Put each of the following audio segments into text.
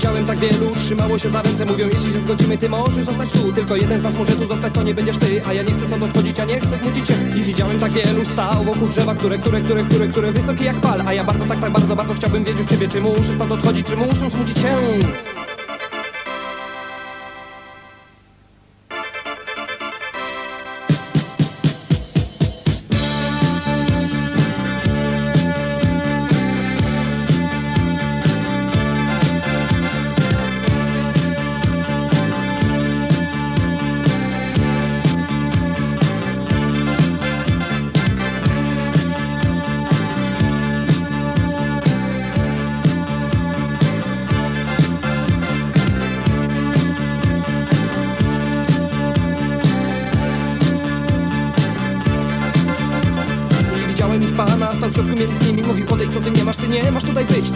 widziałem tak wielu, trzymało się za ręce Mówią, jeśli się zgodzimy, ty możesz zostać tu. Tylko jeden z nas może tu zostać, to nie będziesz ty. A ja nie chcę stąd odchodzić, a nie chcę smucić się. I widziałem tak wielu. Stał wokół drzewa Które, które, które, które, które wysokie jak pal. A ja bardzo, tak, tak bardzo, bardzo chciałbym wiedzieć ciebie Czy muszę stąd odchodzić, czy muszę smucić się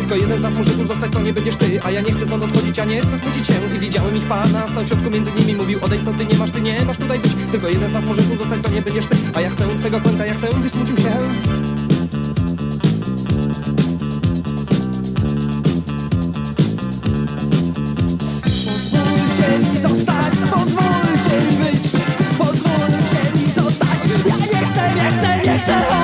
Tylko jeden z nas może tu zostać, to nie będziesz ty. A ja nie chcę stąd odchodzić, a nie chcę smucić się. I widziałem ich pana, stał w środku między nimi. Mówił odejdź, co ty nie masz, ty nie masz tutaj być. Tylko jeden z nas może tu zostać, to nie będziesz ty. A ja chcę twego końca, ja chcę, byś smucił się. Pozwólcie mi być. Pozwólcie mi zostać. Ja nie chcę, nie chcę, nie chcę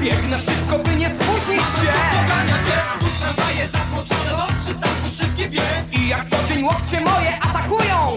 Biegnę szybko, by nie spóźnić się. Dogania cię, znów tramwaje zatłoczone Do przystanku szybkie wie. I jak co dzień łokcie moje atakują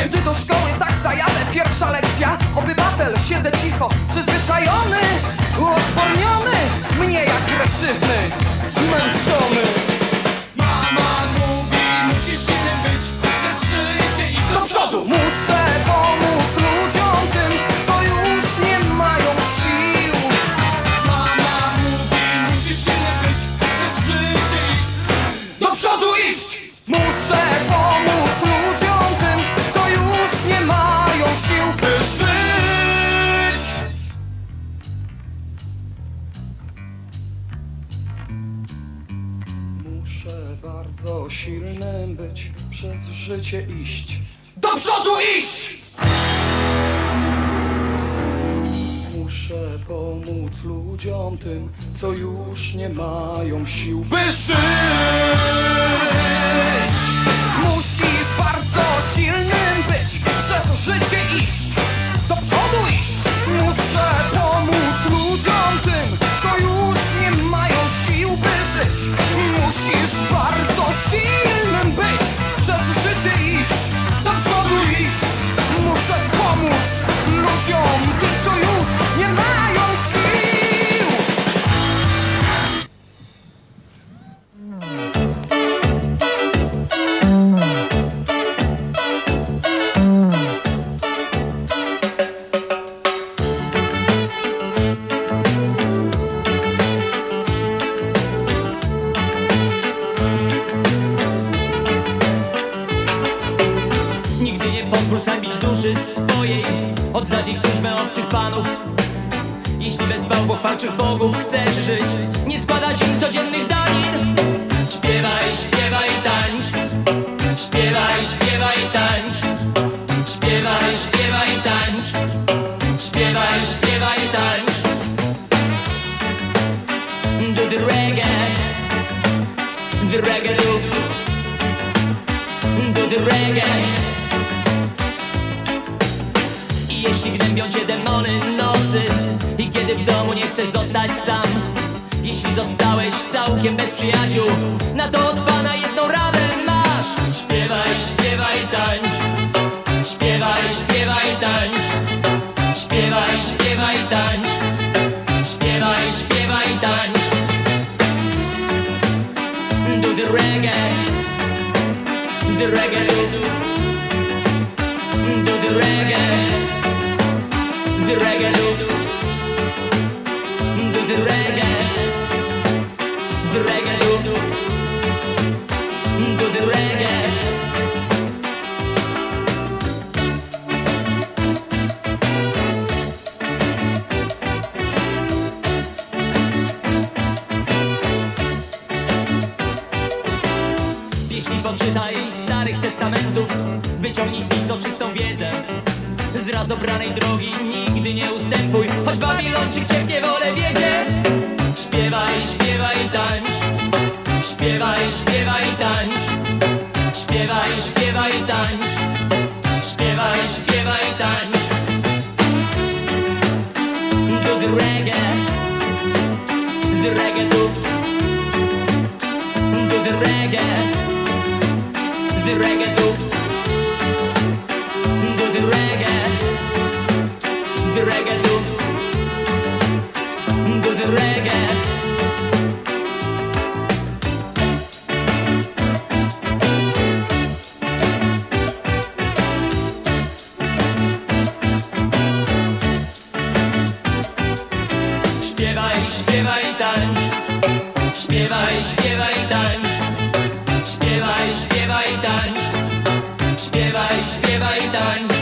Łokcie Gdy do szkoły tak zajadę, pierwsza lekcja. Obywatel, siedzę cicho, przyzwyczajony Uodporniony, mniej agresywny Zmęczony. Mama mówi, musisz silnym być Przez życie iść do przodu. Muszę silnym być, przez życie iść. Do przodu iść! Muszę pomóc ludziom tym, co już nie mają sił. By żyć! Musisz bardzo silnym być, przez życie iść, do przodu iść. Muszę Musisz bardzo silnym być, przez życie iść, do przodu iść. Muszę pomóc ludziom Jeśli bez bałwochwalczych bogów chcesz żyć Nie składać im codziennych danin. Śpiewaj, śpiewaj, tańcz. Śpiewaj, śpiewaj, tańcz. Śpiewaj, śpiewaj, tańcz. Śpiewaj, śpiewaj, tańcz. Do the reggae. The reggae do Do the reggae. Jeśli gnębią cię demony nocy Kiedy w domu nie chcesz zostać sam. Jeśli zostałeś całkiem bez przyjaciół Na to od Pana jedną radę masz. Śpiewaj, śpiewaj, tańcz. Śpiewaj, śpiewaj, tańcz. Śpiewaj, śpiewaj, tańcz. Śpiewaj, śpiewaj, tańcz. Do the reggae. The reggae do the reggae. The reggae testamentów Wyciągnij z nich soczystą wiedzę. Z raz obranej drogi nigdy nie ustępuj Choć Babilończyk cię w niewolę wiedzie Śpiewaj, śpiewaj, tańcz. Śpiewaj, śpiewaj, tańcz. Śpiewaj, śpiewaj, tańcz Śpiewaj, śpiewaj, tańcz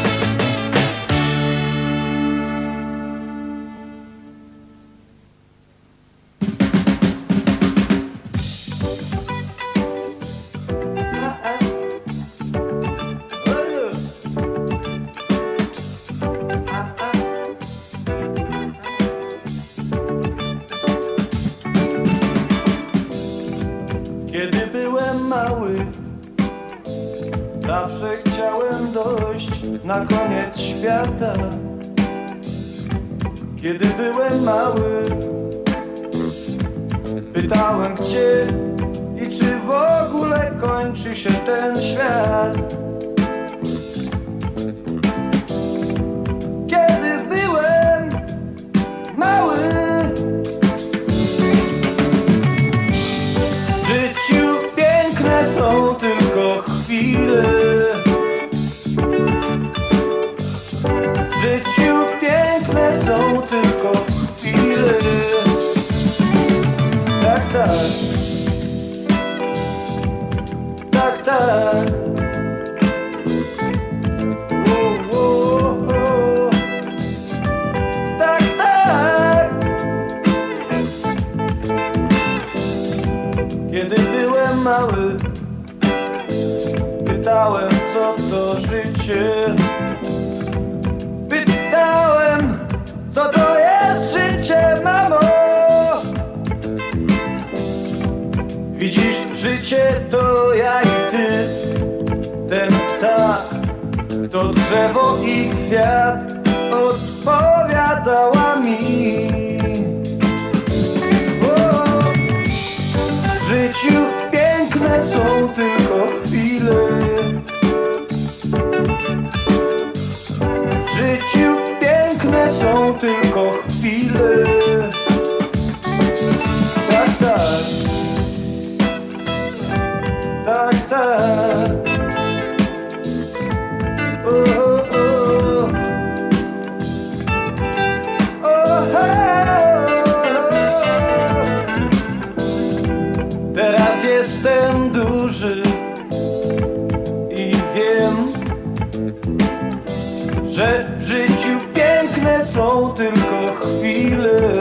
Kiedy byłem mały, zawsze chciałem dojść na koniec świata. Kiedy byłem mały, pytałem gdzie i czy w ogóle kończy się ten świat. Kiedy byłem mały, pytałem co to życie. Pytałem co to To drzewo i kwiat odpowiadała mi. W życiu piękne są tylko chwile. W życiu piękne są tylko chwile. jestem duży i wiem, że w życiu piękne są tylko chwile.